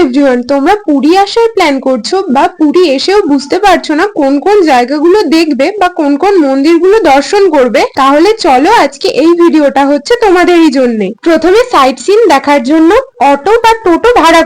Everyone তোমরা পুরী আসার plan করছ বা পুরী এসেও বুঝতে পারছ না কোন কোন জায়গাগুলো দেখবে বা কোন কোন মন্দিরগুলো দর্শন করবে, তাহলে চলো আজকে এই ভিডিওটা হচ্ছে তোমাদেরই জন্য। প্রথমে সাইট সিন দেখার জন্য অটো বা টোটো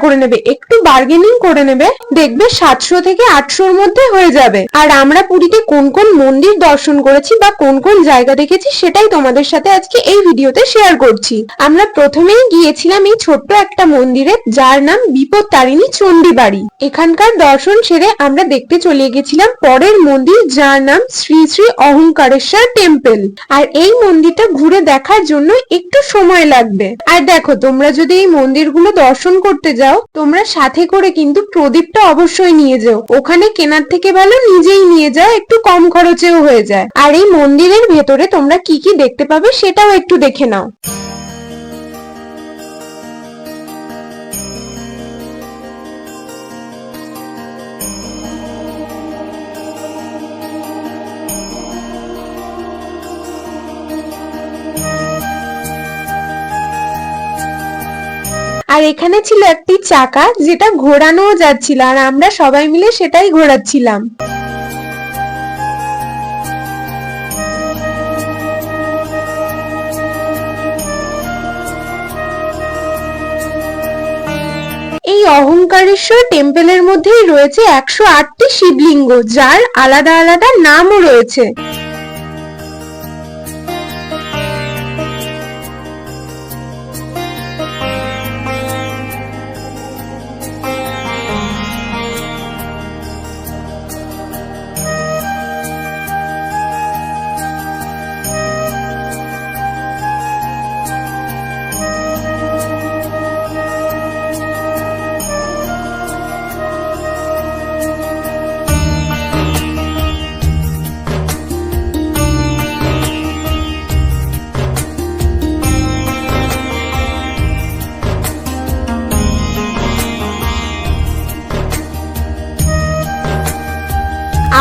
করে নেবে, একটু বার্গেনিং করে নেবে, দেখবে সাতশো থেকে আটশোর মধ্যে হয়ে যাবে। আর আমরা পুরীতে কোন কোন মন্দির দর্শন করেছি বা কোন কোন জায়গা দেখেছি সেটাই তোমাদের সাথে আজকে এই ভিডিওতে শেয়ার করছি। আমরা প্রথমেই গিয়েছিলাম এই ছোট্ট একটা মন্দিরে, যার নাম বিপদ তারিণী চণ্ডী বাড়ি এখানকার দর্শন সেরে আমরা দেখতে চলে গেছিলাম পরের মন্দির, যার নাম শ্রী শ্রী অহংকারেশ্বর টেম্পল আর এই মন্দিরটা ঘুরে দেখার জন্য একটু সময় লাগবে। আর দেখো, তোমরা যদি এই মন্দিরগুলো দর্শন করতে যাও তোমরা সাথে করে কিন্তু প্রদীপটা অবশ্যই নিয়ে যাও। ওখানে কেনার থেকে ভালো নিজেই নিয়ে যাও, একটু কম খরচেও হয়ে যায়। আর এই মন্দিরের ভেতরে তোমরা কি কি দেখতে পাবে সেটাও একটু দেখে নাও। আর এখানে ছিল একটি চাকা যেটা ঘোরানোও যাচ্ছিল, আর আমরা সবাই মিলে সেটাই ঘোরাচ্ছিলাম। এই অহংকারেশ্বর টেম্পলের মধ্যেই রয়েছে একশো আটটি শিবলিঙ্গ, যার আলাদা আলাদা নামও রয়েছে।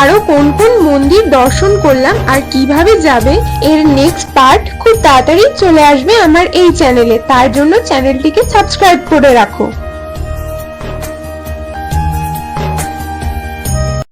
আরও কোন কোন মন্দির দর্শন করলাম আর কীভাবে যাবে, এর নেক্সট পার্ট খুব তাড়াতাড়ি চলে আসবে আমার এই চ্যানেলে তার জন্য চ্যানেলটিকে সাবস্ক্রাইব করে রাখো।